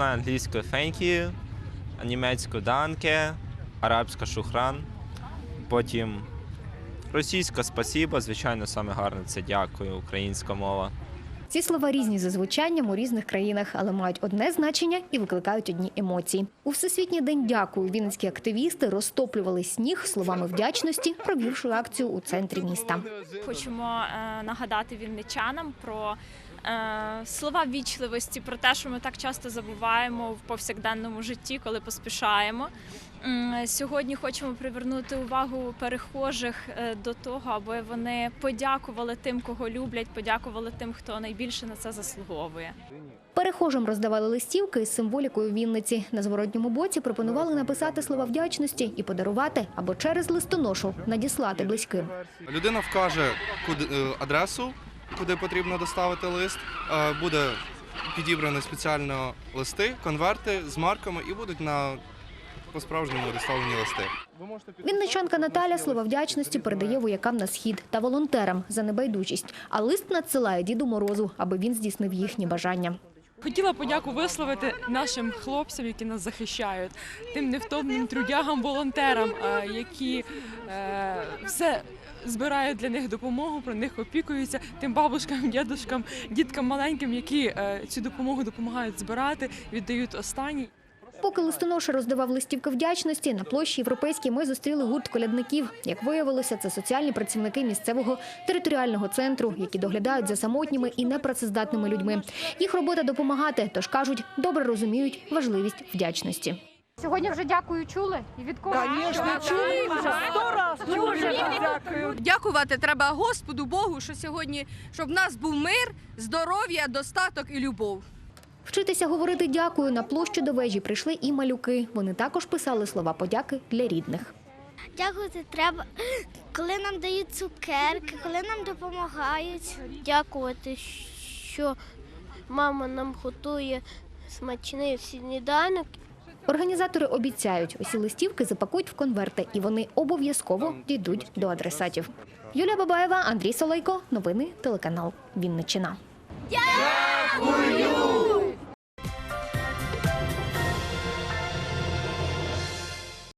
знаю англійською thank you, німецькою danke, арабська шухран, потім російська спасіба, звичайно, саме гарне це дякую, українська мова. Ці слова різні за звучанням у різних країнах, але мають одне значення і викликають одні емоції. У всесвітній день дякую вінницькі активісти розтоплювали сніг словами вдячності, провівши акцію у центрі міста. Хочемо е, нагадати вінничанам про слова вічливості, про те, що ми так часто забуваємо в повсякденному житті, коли поспішаємо. Сьогодні хочемо привернути увагу перехожих е, до того, аби вони подякували тим, кого люблять, подякували тим, хто найбільше на це заслуговує. Перехожим роздавали листівки із символікою Вінниці. На зворотньому боці пропонували написати слова вдячності і подарувати або через листоношу надіслати близьким. Людина вкаже куди, е, адресу, куди потрібно доставити лист. Е, Буде підібрані спеціально листи, конверти з марками і будуть на по-справжньому доставлені листи. Вінничанка Наталя слова вдячності передає воякам на схід та волонтерам за небайдужість. А лист надсилає діду Морозу, аби він здійснив їхні бажання. Хотіла подяку висловити нашим хлопцям, які нас захищають, тим невтомним трудягам, волонтерам, які е, все збирають для них допомогу, про них опікуються, тим бабушкам, дідушкам, діткам маленьким, які е, цю допомогу допомагають збирати, віддають останні. Поки листоноша роздавав листівки вдячності, на площі Європейській ми зустріли гурт колядників. Як виявилося, це соціальні працівники місцевого територіального центру, які доглядають за самотніми і непрацездатними людьми. Їх робота допомагати, тож кажуть, добре розуміють важливість вдячності. Сьогодні вже дякую чули і від кого? Дякувати треба Господу Богу, що сьогодні, щоб в нас був мир, здоров'я, достаток і любов. Вчитися говорити дякую на площу до вежі прийшли і малюки. Вони також писали слова подяки для рідних. Дякувати треба, коли нам дають цукерки, коли нам допомагають. Дякувати, що мама нам готує смачний сніданок. Організатори обіцяють, усі листівки запакують в конверти, і вони обов'язково дійдуть до адресатів. Юлія Бабаєва, Андрій Солейко. Новини телеканал Вінниччина. Дякую!